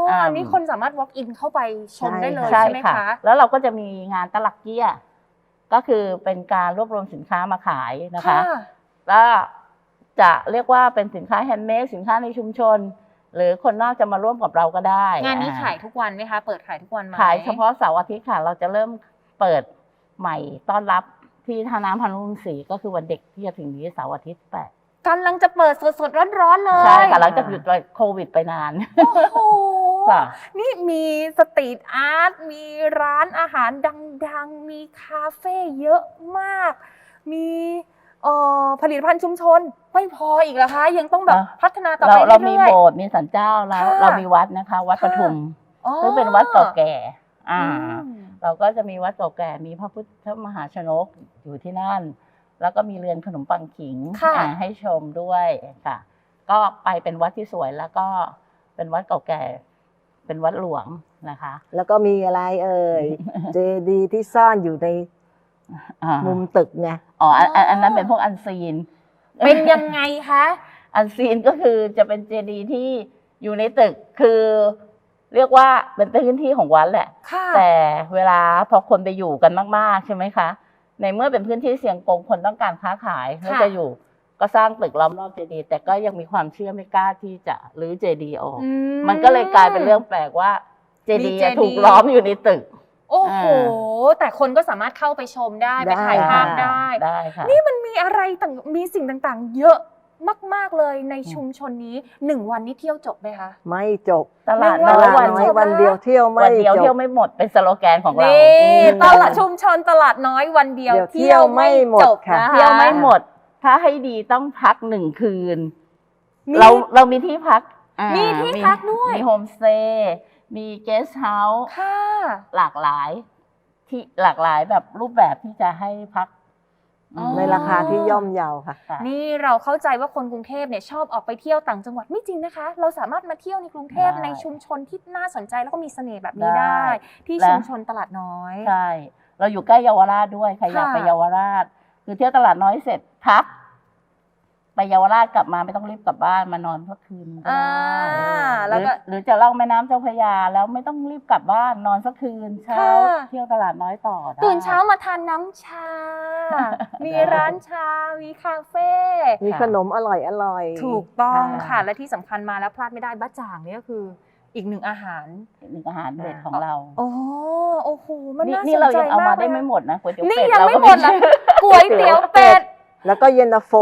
[SPEAKER 2] อ่า
[SPEAKER 1] อันนี้คนสามารถ walk in เข้าไปชมได้เลย
[SPEAKER 3] ใช่
[SPEAKER 1] ใช่ไหมคะ
[SPEAKER 2] แล้วเราก็จะมีงานตลักเกี้ย ก็คือเป็นการรวบรวมสินค้ามาขายนะคะ ก็จะเรียกว่าเป็นสินค้าแฮนด์เมดสินค้าในชุมชน หรือคนนอกจะมาร่วมกับเราก็ได้
[SPEAKER 1] งานนี้
[SPEAKER 2] อ่
[SPEAKER 1] ขายทุกวันไหมคะ เปิดขายทุกวันไหม
[SPEAKER 2] ขายเฉพาะเสาร์อาทิตย์ค่ะ เราจะเริ่มเปิดใหม่ต้อนรับ ที่ท่าน้ำพันรุ่งศรีก็คือวันเด็กที่จะถึงนี้เสาร์อาทิตย์แปด
[SPEAKER 1] กำลังจะเปิดสดๆร้อนๆเลย
[SPEAKER 2] ใช่ค่ะหลังจากหยุดโควิดไปนาน
[SPEAKER 1] โอ้โห
[SPEAKER 2] ค่ะ
[SPEAKER 1] นี่มีสตรีทอาร์ตมีร้านอาหารดังๆ มีคาเฟ่เยอะมาก มีเอ่อผลิตภัณฑ์ชุมชน ไม่พออีกเหรอคะ ยังต้องแบบ
[SPEAKER 2] อะ
[SPEAKER 1] พัฒนาต่อ
[SPEAKER 2] เรา
[SPEAKER 1] ไป
[SPEAKER 2] เรามี
[SPEAKER 1] เรื่อย
[SPEAKER 2] โบสถ์มีสันเจ้าแล้ว
[SPEAKER 1] ค่ะ
[SPEAKER 2] เรามีวัดนะคะ วัด
[SPEAKER 1] ค่ะ
[SPEAKER 2] ปทุม
[SPEAKER 1] อ๋อ
[SPEAKER 2] ซึ่งเป็นวัดเก่าแก่ อ่า
[SPEAKER 1] อืม
[SPEAKER 2] เราก็จะมีวัดเก่าแก่มีพระพุทธมหาชนกอยู่ที่นั่น แล้วก็มีเรือนขนมปังขิง
[SPEAKER 1] ค่ะ
[SPEAKER 2] อ่าให้ชมด้วยค่ะ ก็ไปเป็นวัดที่สวยแล้วก็เป็นวัดเก่าแก่ เป็นวัดหลวงนะคะ
[SPEAKER 3] แล้วก็มีอะไรเอ่ย เจดีย์ที่ซ่อนอยู่ใน
[SPEAKER 2] อ่า
[SPEAKER 3] มุมตึกไง
[SPEAKER 2] อ๋ออันอันอันนั้นเป็นพวกอันซีน
[SPEAKER 1] เป็นยังไงคะ
[SPEAKER 2] อันซีนก็คือจะเป็นเจดีย์ที่อยู่ในตึกคือ เรียกว่าเป็นพื้นที่ของวัดแหละ
[SPEAKER 1] ค่ะ
[SPEAKER 2] แต่เวลาพอคนไปอยู่กันมากๆใช่ไหมคะ ในเมื่อเป็นพื้นที่เสี่ยงกงคนต้องการค้าขายแล้วจะอยู่ ก็สร้างตึกล้อมรอบเจดีย์แต่ก็ยังมีความเชื่อไม่กล้าที่จะรื้อเจดีย์ออก
[SPEAKER 1] อื
[SPEAKER 2] มันก็เลยกลายเป็นเรื่องแปลกว่าเจดีย์
[SPEAKER 1] มีเจดีย์
[SPEAKER 2] ถูกล้อมอยู่ในตึก
[SPEAKER 1] โอ้โห
[SPEAKER 2] อ่
[SPEAKER 1] แต่คนก็สามารถเข้าไปชมได้ ไปถ่ายภาพได้
[SPEAKER 2] ได้ค่ะ
[SPEAKER 1] นี่มันมีอะไรต่างมีสิ่งต่างๆ เยอะ มาก ๆ เลยในชุมชนนี้หนึ่งวันนี้เที่ยวจบไหมคะ
[SPEAKER 3] ไม่จบ
[SPEAKER 2] ตลาด
[SPEAKER 1] ไม่
[SPEAKER 2] น้
[SPEAKER 1] ว่า
[SPEAKER 2] อยวัน
[SPEAKER 3] น้อยวันเดียวเที่ยวไม่
[SPEAKER 2] วันเดียว
[SPEAKER 3] จ
[SPEAKER 2] เที่ยว
[SPEAKER 3] บ
[SPEAKER 2] ไม่หมดเป็นสโลแกนของเรา
[SPEAKER 1] นี่
[SPEAKER 3] อืม
[SPEAKER 1] ตลาดชุมชนตลาดน้อยวันเดียว
[SPEAKER 3] เดี๋ยว
[SPEAKER 1] เที่ยวไม่
[SPEAKER 3] เที่ยวไม่หมด
[SPEAKER 1] จบ
[SPEAKER 3] ค่ะ
[SPEAKER 1] นะคะ
[SPEAKER 2] เที่ยวไม่หมด ถ้าให้ดีต้องพักหนึ่งคืน
[SPEAKER 1] มี
[SPEAKER 2] เราเรามีที่พักอ่า
[SPEAKER 1] มีที่พักด้วย
[SPEAKER 2] มีโฮมสเตย์มีเกสต์เฮาส์
[SPEAKER 1] ค่ะ
[SPEAKER 2] หลากหลายที่หลากหลายแบบรูปแบบที่จะให้พัก
[SPEAKER 1] อ๋อ
[SPEAKER 3] ในราคาที่ย่อมเยาค่ะ
[SPEAKER 2] ค่ะ
[SPEAKER 1] นี่เราเข้าใจว่าคนกรุงเทพเนี่ยชอบออกไปเที่ยวต่างจังหวัดไม่จริงนะคะ เราสามารถมาเที่ยวในกรุงเทพ
[SPEAKER 2] ได้
[SPEAKER 1] ในชุมชนที่น่าสนใจแล้วก็มีเสน่ห์แบบนี้
[SPEAKER 2] ได้
[SPEAKER 1] ได้ที่
[SPEAKER 2] และ
[SPEAKER 1] ชุมชนตลาดน้อย
[SPEAKER 2] ใช่ เราอยู่ใกล้เยาวราชด้วย ใครอยาก
[SPEAKER 1] ค่ะ
[SPEAKER 2] ไปเยาวราช คือเที่ยวตลาดน้อยเสร็จพัก ไปเยาวราชกลับมาไม่ต้องรีบกลับบ้านมานอนพักคืนก็
[SPEAKER 1] อ่า
[SPEAKER 2] ได้
[SPEAKER 1] แล้วก็
[SPEAKER 2] หรือหรือจะล่องแม่น้ำเจ้าพระยาแล้วไม่ต้องรีบกลับบ้านนอนสักคืนเช้า
[SPEAKER 1] ค่ะ
[SPEAKER 2] เที่ยวตลาดน้อยต่อได้
[SPEAKER 1] ตื่นเช้ามาทานน้ำชา มี
[SPEAKER 2] ได้
[SPEAKER 1] ร้านชา มีคาเฟ่
[SPEAKER 3] มี
[SPEAKER 2] ค่ะ
[SPEAKER 3] ขนมอร่อยอร่อย
[SPEAKER 1] ถูกต้อง
[SPEAKER 2] ค่ะ
[SPEAKER 1] ค่ะ และที่สำคัญมาแล้วพลาดไม่ได้บ้าจ่างเนี่ยก็คืออีกหนึ่งอาหาร
[SPEAKER 2] หนึ่งอาหารเด็ดของเรา
[SPEAKER 1] โอ้โอ้โห มัน
[SPEAKER 2] นี่
[SPEAKER 1] น่า
[SPEAKER 2] นี่
[SPEAKER 1] สน
[SPEAKER 2] เรา
[SPEAKER 1] ใจ
[SPEAKER 2] ยังเอา
[SPEAKER 1] มามา
[SPEAKER 2] กได้
[SPEAKER 1] เลย
[SPEAKER 2] ไม่หมดนะก๋วยเตี๋ยว
[SPEAKER 1] นี่
[SPEAKER 2] เป็ด
[SPEAKER 1] ยัง
[SPEAKER 2] เรา
[SPEAKER 1] ไม่
[SPEAKER 2] ก็
[SPEAKER 1] หมดละก๋วยเตี๋ยวเป็ด
[SPEAKER 3] แล้วก็เย็นตาโฟ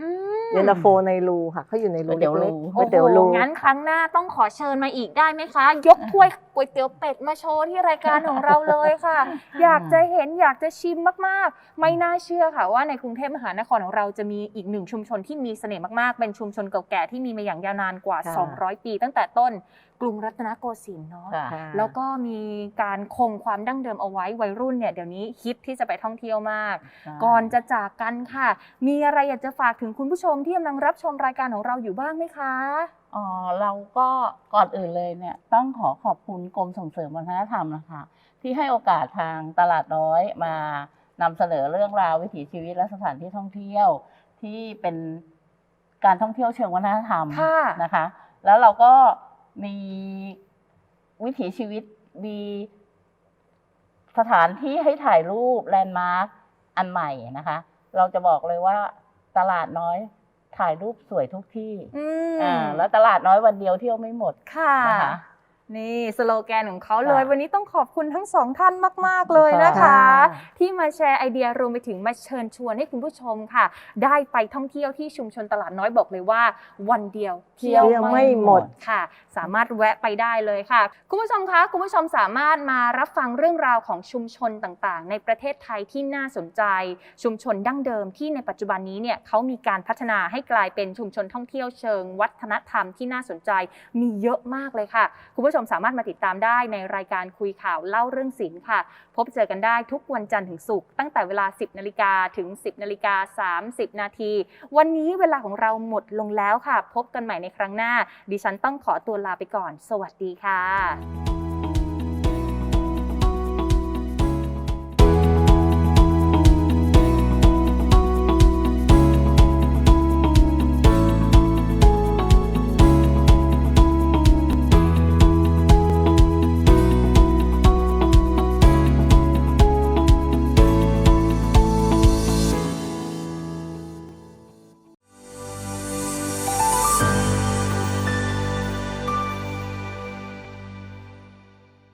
[SPEAKER 1] อืม
[SPEAKER 3] เย็นตาโฟในรูค่ะเขาอยู่ในรู
[SPEAKER 2] ก๋วยเตี๋ยว
[SPEAKER 3] เล็
[SPEAKER 2] รู
[SPEAKER 3] กๆก๋
[SPEAKER 1] โอ้
[SPEAKER 3] วยเตี๋ยว
[SPEAKER 1] โห
[SPEAKER 3] รู
[SPEAKER 1] งั้นครั้งหน้าต้องขอเชิญมาอีกได้ไหมคะ ยกถ้วยก๋วยเตี๋ยวเป็ดมาโชว์ที่รายการของเราเลยค่ะ อยากจะเห็นอยากจะชิมมากๆ ไม่น่าเชื่อค่ะ ว่าในกรุงเทพมหานครของเราจะมีอีกหนึ่งชุมชนที่มีเสน่ห์มากๆ เป็นชุมชนเก่าแก่ที่มีมาอย่างยาวนานกว่า
[SPEAKER 3] ค่ะ
[SPEAKER 1] 200 ปีตั้งแต่ต้นกรุงรัตนโกสินทร์เนาะ
[SPEAKER 2] ค่ะ
[SPEAKER 3] ค่ะ
[SPEAKER 1] แล้วก็มีการคงความดั้งเดิมเอาไว้วัยรุ่นเนี่ยเดี๋ยวนี้ฮิตที่จะไปท่องเที่ยวมาก ก่อนจะจากกันค่ะ มีอะไรอยากจะฝากถึงคุณผู้ชมที่กำลังรับชมรายการของเราอยู่บ้างไหมคะ
[SPEAKER 2] อ๋อเราก็ก่อนอื่นเลยเนี่ยต้องขอขอบคุณกรมส่งเสริมวัฒนธรรมนะคะ ที่ให้โอกาสทางตลาดน้อยมานำเสนอเรื่องราววิถีชีวิตและสถานที่ท่องเที่ยว ที่เป็นการท่องเที่ยวเชิงวัฒนธรรม
[SPEAKER 1] ค่ะ
[SPEAKER 2] นะคะ แล้วเราก็ มีวิถีชีวิตมีสถานที่ให้ถ่ายรูปแลนด์มาร์คอันใหม่นะคะ เราจะบอกเลยว่าตลาดน้อยถ่ายรูปสวยทุกที่
[SPEAKER 1] อืม
[SPEAKER 2] อ่าแล้วตลาดน้อยวันเดียวเที่ยวไม่หมด
[SPEAKER 1] ค่ะ
[SPEAKER 2] นะคะ
[SPEAKER 1] นี่สโลแกนของเขาเลย
[SPEAKER 2] ค่ะ
[SPEAKER 1] วันนี้ต้องขอบคุณทั้งสองท่านมาก ๆ เลยนะคะ
[SPEAKER 3] ค่ะ
[SPEAKER 1] ที่มาแชร์ไอเดียรวมไปถึงมาเชิญชวนให้คุณผู้ชมค่ะ ได้ไปท่องเที่ยวที่ชุมชนตลาดน้อยบอกเลยว่า วันเดียวเที่ยว
[SPEAKER 3] เที่ยวไม่หมด
[SPEAKER 1] ค่ะ สามารถแวะไปได้เลยค่ะ คุณผู้ชมคะคุณผู้ชมสามารถมารับฟังเรื่องราวของชุมชนต่างๆ ในประเทศไทยที่น่าสนใจ ชุมชนดั้งเดิมที่ในปัจจุบันนี้เนี่ยเขามีการพัฒนาให้กลายเป็นชุมชนท่องเที่ยวเชิง วัฒนธรรมที่น่าสนใจมีเยอะมากเลยค่ะคุณผู้ชมสามารถมาติดตามได้ในรายการคุยข่าวเล่าเรื่องศิลป์ค่ะ พบเจอกันได้ทุกวันจันทร์ถึงศุกร์ตั้งแต่เวลา 10นาฬิกาถึง 10นาฬิกา30 นาที วันนี้เวลาของเราหมดลงแล้วค่ะ พบกันใหม่ในครั้งหน้า ดิฉันต้องขอตัวลาไปก่อน สวัสดีค่ะ